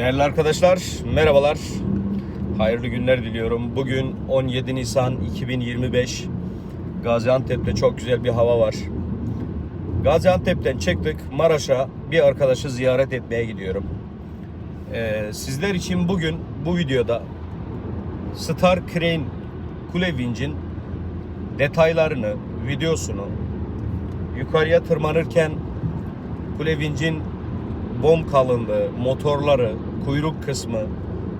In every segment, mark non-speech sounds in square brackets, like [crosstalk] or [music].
Değerli arkadaşlar, merhabalar. Hayırlı günler diliyorum. Bugün 17 Nisan 2025. Gaziantep'te çok güzel bir hava var. Gaziantep'ten çıktık. Maraş'a bir arkadaşı ziyaret etmeye gidiyorum. Ee, sizler için bugün bu videoda Star Crane Kule Winch'in detaylarını, videosunu, yukarıya tırmanırken Kule Winch'in bom kalınlığı, motorları, kuyruk kısmı,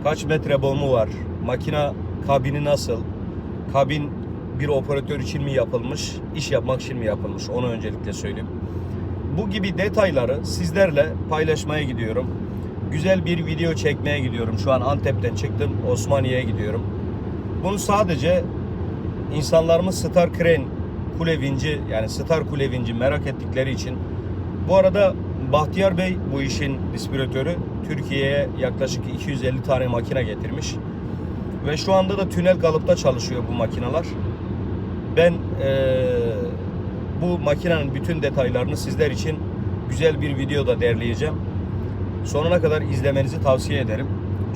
kaç metre bomu var, makina kabini nasıl, kabin bir operatör için mi yapılmış, iş yapmak için mi yapılmış onu öncelikle söyleyeyim. Bu gibi detayları sizlerle paylaşmaya gidiyorum. Güzel bir video çekmeye gidiyorum. Şu an Antep'ten çıktım, Osmaniye'ye gidiyorum. Bunu sadece insanlarımız Star Crane Kule Vinci yani Star Kule Vinci merak ettikleri için bu arada Bahtiyar Bey bu işin distribütörü. Türkiye'ye yaklaşık 250 tane makine getirmiş. Ve şu anda da tünel kalıpta çalışıyor bu makineler. Ben eee, bu makinenin bütün detaylarını sizler için güzel bir videoda derleyeceğim. Sonuna kadar izlemenizi tavsiye ederim.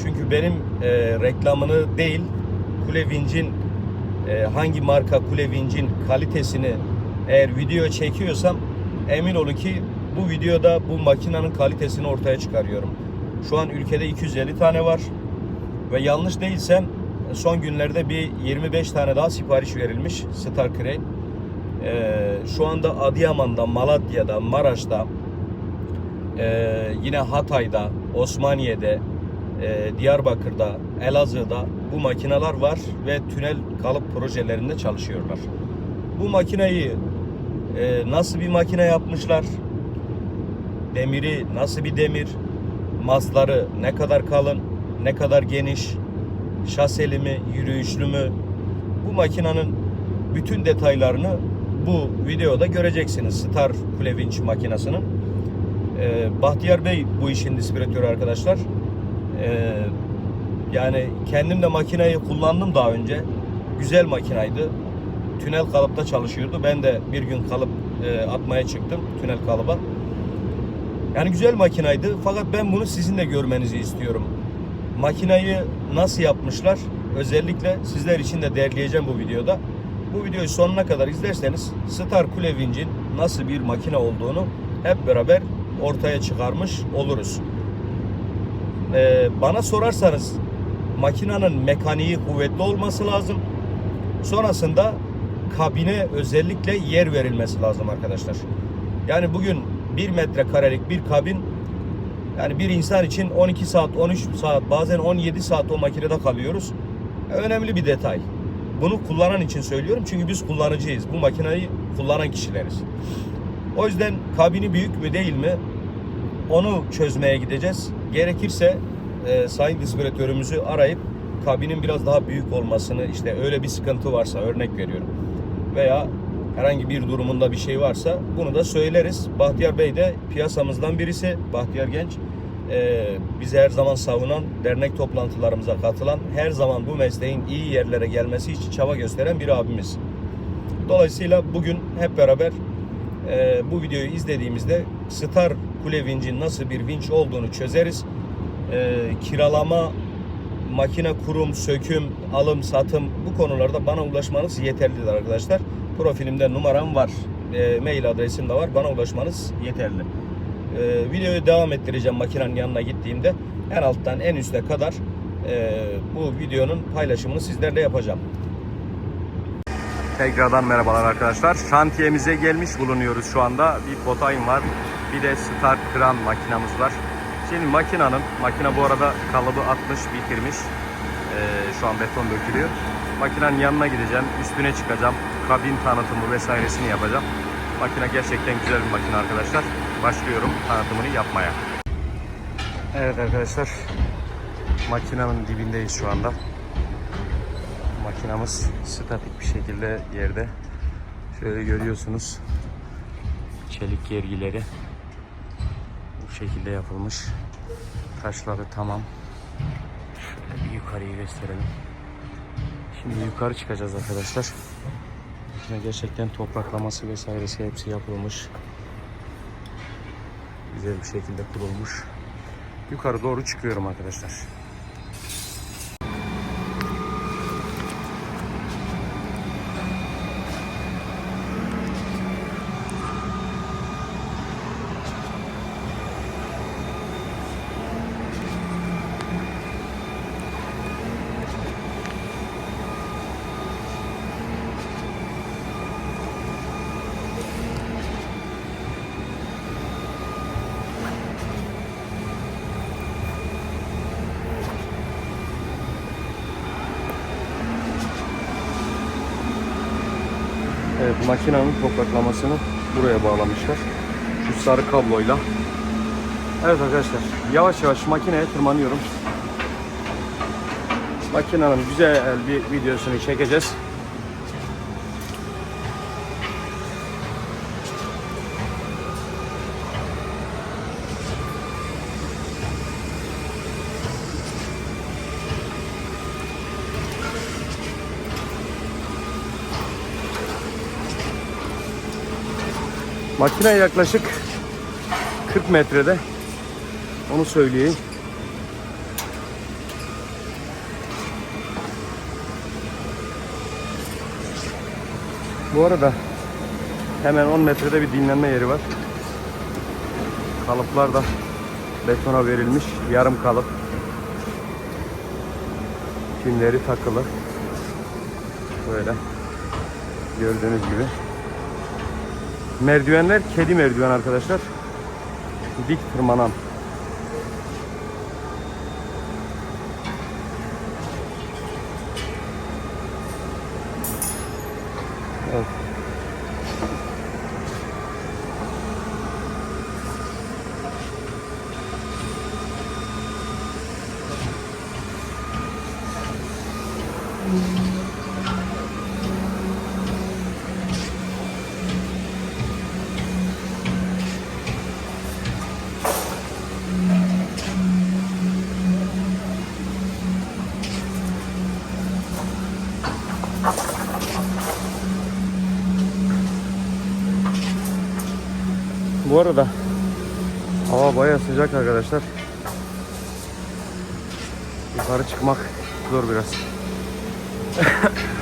Çünkü benim eee, reklamını değil, Kule Vinç'in eee, hangi marka Kule Vinç'in kalitesini eğer video çekiyorsam emin olun ki bu videoda bu makinenin kalitesini ortaya çıkarıyorum. Şu an ülkede 250 tane var ve yanlış değilsem son günlerde bir 25 tane daha sipariş verilmiş Star Crane. Ee, şu anda Adıyaman'da, Malatya'da, Maraş'ta, ee, yine Hatay'da, Osmaniye'de, ee, Diyarbakır'da, Elazığ'da bu makineler var ve tünel kalıp projelerinde çalışıyorlar. Bu makineyi ee, nasıl bir makine yapmışlar? Demiri nasıl bir demir? Masları ne kadar kalın, ne kadar geniş? Şaseli mi, yürüyüşlü mü? Bu makinenin bütün detaylarını bu videoda göreceksiniz. Star Kule Winch makinesinin. Ee, Bahtiyar Bey bu işin distribütörü arkadaşlar. Ee, yani kendim de makineyi kullandım daha önce. Güzel makinaydı. Tünel kalıpta çalışıyordu. Ben de bir gün kalıp e, atmaya çıktım tünel kalıba. Yani güzel makinaydı fakat ben bunu sizin de görmenizi istiyorum. Makinayı nasıl yapmışlar? Özellikle sizler için de derleyeceğim bu videoda. Bu videoyu sonuna kadar izlerseniz Star Kule Winch'in nasıl bir makine olduğunu hep beraber ortaya çıkarmış oluruz. Ee, bana sorarsanız makinenin mekaniği kuvvetli olması lazım. Sonrasında kabine özellikle yer verilmesi lazım arkadaşlar. Yani bugün 1 metrekarelik bir kabin yani bir insan için 12 saat, 13 saat, bazen 17 saat o makinede kalıyoruz. Önemli bir detay. Bunu kullanan için söylüyorum çünkü biz kullanıcıyız. Bu makineyi kullanan kişileriz. O yüzden kabini büyük mü değil mi onu çözmeye gideceğiz. Gerekirse e, sayın distribütörümüzü arayıp kabinin biraz daha büyük olmasını işte öyle bir sıkıntı varsa örnek veriyorum veya herhangi bir durumunda bir şey varsa bunu da söyleriz. Bahtiyar Bey de piyasamızdan birisi. Bahtiyar Genç e, bizi her zaman savunan, dernek toplantılarımıza katılan, her zaman bu mesleğin iyi yerlere gelmesi için çaba gösteren bir abimiz. Dolayısıyla bugün hep beraber e, bu videoyu izlediğimizde Star Kule Vinç'in nasıl bir vinç olduğunu çözeriz. E, kiralama, makine kurum, söküm, alım, satım bu konularda bana ulaşmanız yeterlidir arkadaşlar. Profilimde numaram var. E, mail adresim de var. Bana ulaşmanız yeterli. E, videoyu devam ettireceğim makinenin yanına gittiğimde. En alttan en üste kadar e, bu videonun paylaşımını sizlerle yapacağım. Tekrardan merhabalar arkadaşlar. Şantiyemize gelmiş bulunuyoruz şu anda. Bir Kotay'ın var. Bir de Star Kran makinamız var. Şimdi makinanın, makine bu arada kalıbı atmış, bitirmiş. Ee, şu an beton dökülüyor. Makinenin yanına gideceğim, üstüne çıkacağım. Kabin tanıtımı vesairesini yapacağım. Makine gerçekten güzel bir makine arkadaşlar. Başlıyorum tanıtımını yapmaya. Evet arkadaşlar. Makinenin dibindeyiz şu anda. Makinamız statik bir şekilde yerde. Şöyle görüyorsunuz. Çelik gergileri bu şekilde yapılmış. Taşları tamam. Şöyle bir yukarıyı gösterelim. Şimdi yukarı çıkacağız arkadaşlar. Yine gerçekten topraklaması vesairesi hepsi yapılmış. Güzel bir şekilde kurulmuş. yukarı doğru çıkıyorum arkadaşlar. Evet makinenin topraklamasını buraya bağlamışlar. Şu sarı kabloyla. Evet arkadaşlar yavaş yavaş makineye tırmanıyorum. Makinenin güzel bir videosunu çekeceğiz. Makine yaklaşık 40 metrede. Onu söyleyeyim. Bu arada hemen 10 metrede bir dinlenme yeri var. Kalıplar da betona verilmiş. Yarım kalıp. Pinleri takılı. Böyle. Gördüğünüz gibi. Merdivenler kedi merdiven arkadaşlar. Dik tırmanan. Bu arada hava bayağı sıcak arkadaşlar. Yukarı çıkmak zor biraz. [laughs]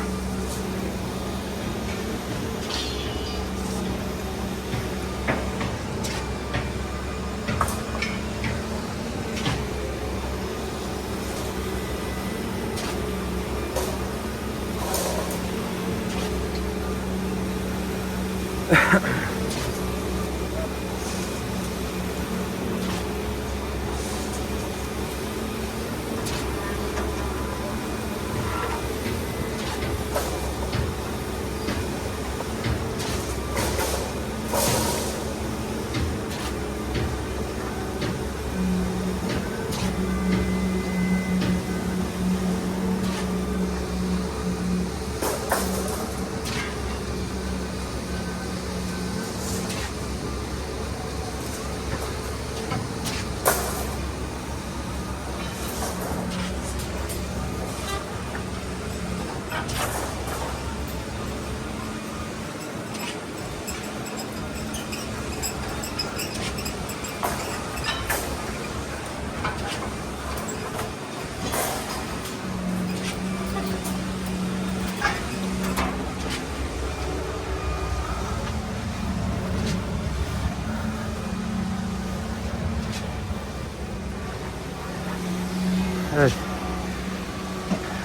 Evet.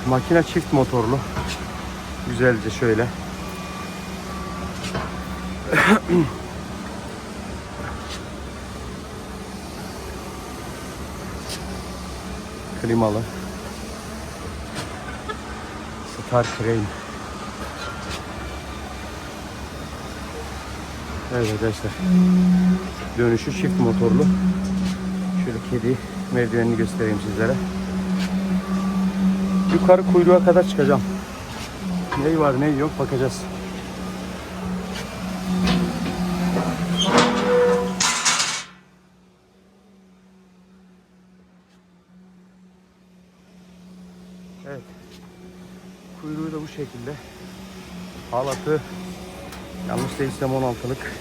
Makine çift motorlu. Güzelce şöyle. [coughs] Klimalı. Star Crane. Evet arkadaşlar. Dönüşü çift motorlu. Şöyle kedi merdivenini göstereyim sizlere. Yukarı kuyruğa kadar çıkacağım. Ney var ney yok bakacağız. Evet. Kuyruğu da bu şekilde. Halatı yanlış değilsem 16'lık.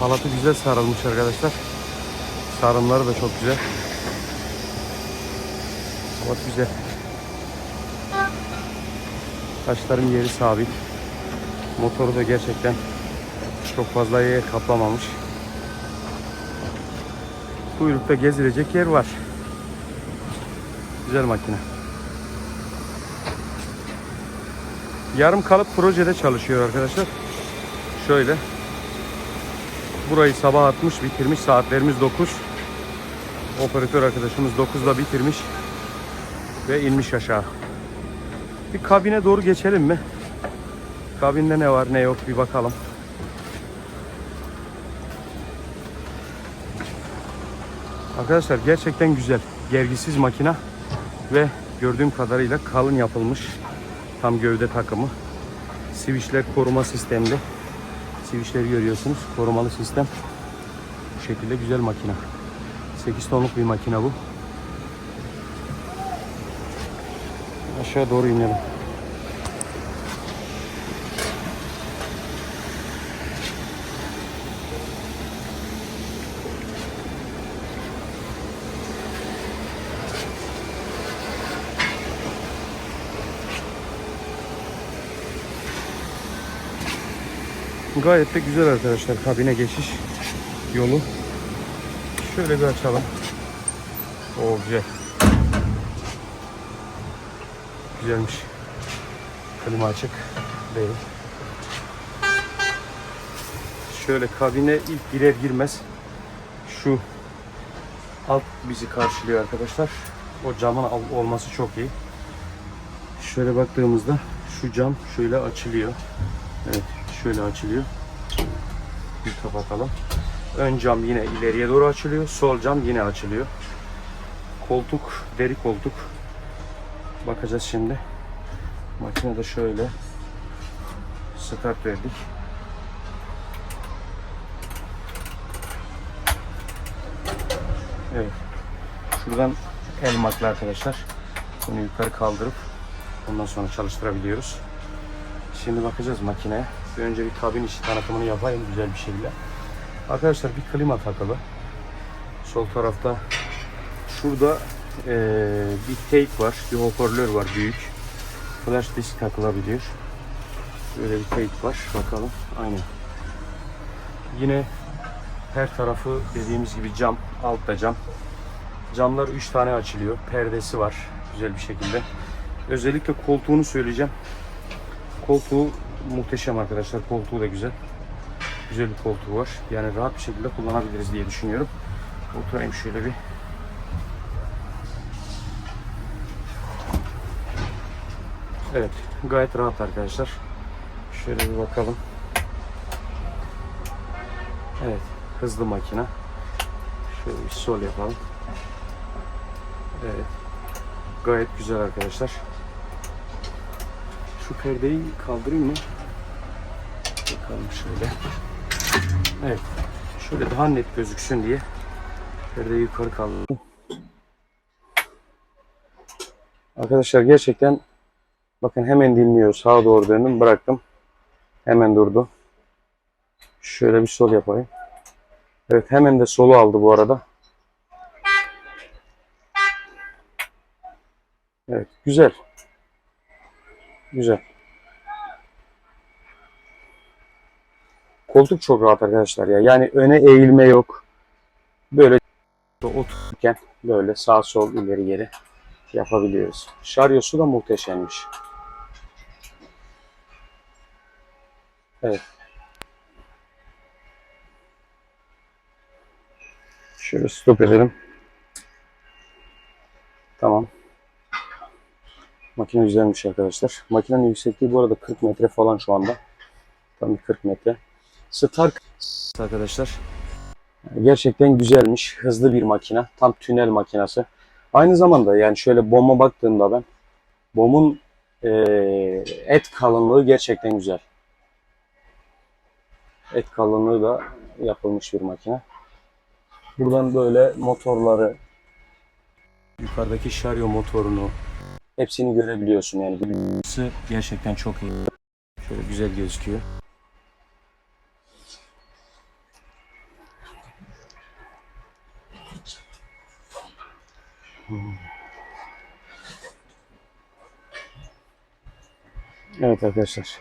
Halatı güzel sarılmış arkadaşlar. Sarımları da çok güzel. Halat güzel. Taşların yeri sabit. Motoru da gerçekten çok fazla yer kaplamamış. Kuyrukta gezilecek yer var. Güzel makine. Yarım kalıp projede çalışıyor arkadaşlar. Şöyle. Burayı sabah atmış, bitirmiş. Saatlerimiz 9. Operatör arkadaşımız 9'da bitirmiş ve inmiş aşağı. Bir kabine doğru geçelim mi? Kabinde ne var ne yok bir bakalım. Arkadaşlar gerçekten güzel. Gergisiz makina ve gördüğüm kadarıyla kalın yapılmış. Tam gövde takımı. Switchler koruma sistemli. Switchleri görüyorsunuz. Korumalı sistem. Bu şekilde güzel makina. 8 tonluk bir makina bu. Aşağı doğru inelim. Gayet de güzel arkadaşlar kabine geçiş yolu. Şöyle bir açalım. O güzel. Güzelmiş. Klima açık değil. Şöyle kabine ilk girer girmez şu alt bizi karşılıyor arkadaşlar. O camın olması çok iyi. Şöyle baktığımızda şu cam şöyle açılıyor. Evet şöyle açılıyor. Bir kapatalım. Ön cam yine ileriye doğru açılıyor. Sol cam yine açılıyor. Koltuk, deri koltuk. Bakacağız şimdi. Makinede şöyle start verdik. Evet. Şuradan el maklı arkadaşlar. Bunu yukarı kaldırıp ondan sonra çalıştırabiliyoruz. Şimdi bakacağız makineye. Bir önce bir kabin içi tanıtımını yapayım güzel bir şekilde. Arkadaşlar bir klima takılı. Sol tarafta şurada eee, bir tape var. Bir hoparlör var büyük. Flash disk takılabiliyor. Böyle bir tape var. Bakalım. Aynen. Yine her tarafı dediğimiz gibi cam. Altta cam. Camlar 3 tane açılıyor. Perdesi var. Güzel bir şekilde. Özellikle koltuğunu söyleyeceğim. Koltuğu muhteşem arkadaşlar. Koltuğu da güzel. Güzel bir koltuğu var. Yani rahat bir şekilde kullanabiliriz diye düşünüyorum. Oturayım şöyle bir. Evet. Gayet rahat arkadaşlar. Şöyle bir bakalım. Evet. Hızlı makine. Şöyle bir sol yapalım. Evet. Gayet güzel arkadaşlar. Şu perdeyi kaldırayım mı? Bakalım şöyle. Evet. Şöyle daha net gözüksün diye perdeyi yukarı kaldırdım. Arkadaşlar gerçekten bakın hemen dinliyor. Sağa doğru döndüm bıraktım. Hemen durdu. Şöyle bir sol yapayım. Evet hemen de solu aldı bu arada. Evet güzel. Güzel. Koltuk çok rahat arkadaşlar ya. Yani öne eğilme yok. Böyle otururken böyle sağ sol ileri geri yapabiliyoruz. Şaryosu da muhteşemmiş. Evet. Şöyle stop edelim. Tamam. Makine güzelmiş arkadaşlar. Makinenin yüksekliği bu arada 40 metre falan şu anda. Tam bir 40 metre. Stark arkadaşlar. Gerçekten güzelmiş. Hızlı bir makine. Tam tünel makinesi. Aynı zamanda yani şöyle bomba baktığımda ben bomun eee, et kalınlığı gerçekten güzel. Et kalınlığı da yapılmış bir makine. Buradan böyle motorları yukarıdaki şaryo motorunu hepsini görebiliyorsun yani. Görüntüsü gerçekten çok iyi. Şöyle güzel gözüküyor. Evet arkadaşlar.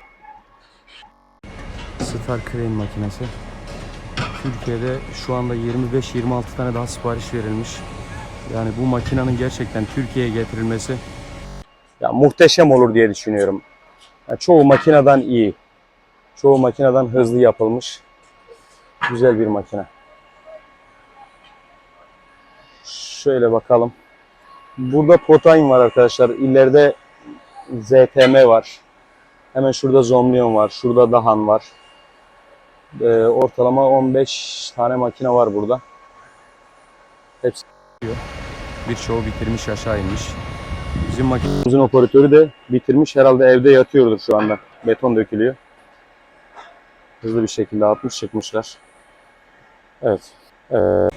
Star Crane makinesi. Türkiye'de şu anda 25-26 tane daha sipariş verilmiş. Yani bu makinenin gerçekten Türkiye'ye getirilmesi ya muhteşem olur diye düşünüyorum. Ya çoğu makineden iyi. Çoğu makineden hızlı yapılmış. Güzel bir makine. Şöyle bakalım. Burada Potine var arkadaşlar. İleride ZTM var. Hemen şurada Zomlion var. Şurada Dahan var. Ee, ortalama 15 tane makine var burada. Hepsi Birçoğu bitirmiş aşağı inmiş. Bizim makinemizin operatörü de bitirmiş. Herhalde evde yatıyordur şu anda. Beton dökülüyor. Hızlı bir şekilde atmış çıkmışlar. Evet. Ee,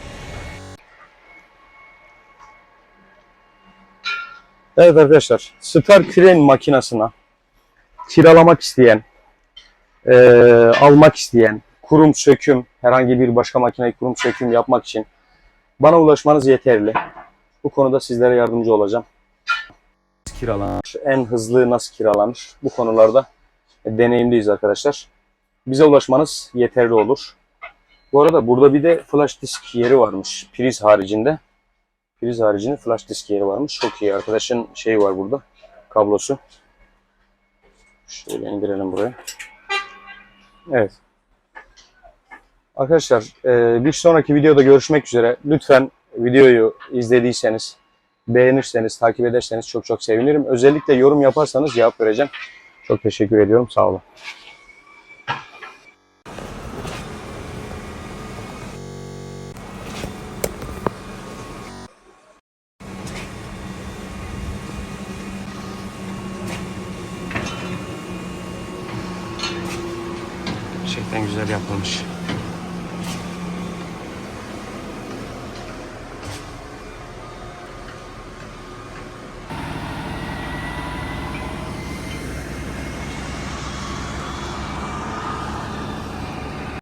Evet arkadaşlar. Star Crane makinasına kiralamak isteyen, eee, almak isteyen, kurum söküm, herhangi bir başka makineyi kurum söküm yapmak için bana ulaşmanız yeterli. Bu konuda sizlere yardımcı olacağım. Kiralanır, en hızlı nasıl kiralanır? Bu konularda deneyimliyiz arkadaşlar. Bize ulaşmanız yeterli olur. Bu arada burada bir de flash disk yeri varmış. Priz haricinde. Priz haricinde flash disk yeri varmış. Çok iyi. Arkadaşın şeyi var burada. Kablosu. Şöyle indirelim buraya. Evet. Arkadaşlar e, bir sonraki videoda görüşmek üzere. Lütfen videoyu izlediyseniz, beğenirseniz, takip ederseniz çok çok sevinirim. Özellikle yorum yaparsanız cevap vereceğim. Çok teşekkür ediyorum. Sağ olun. Gerçekten güzel yapılmış.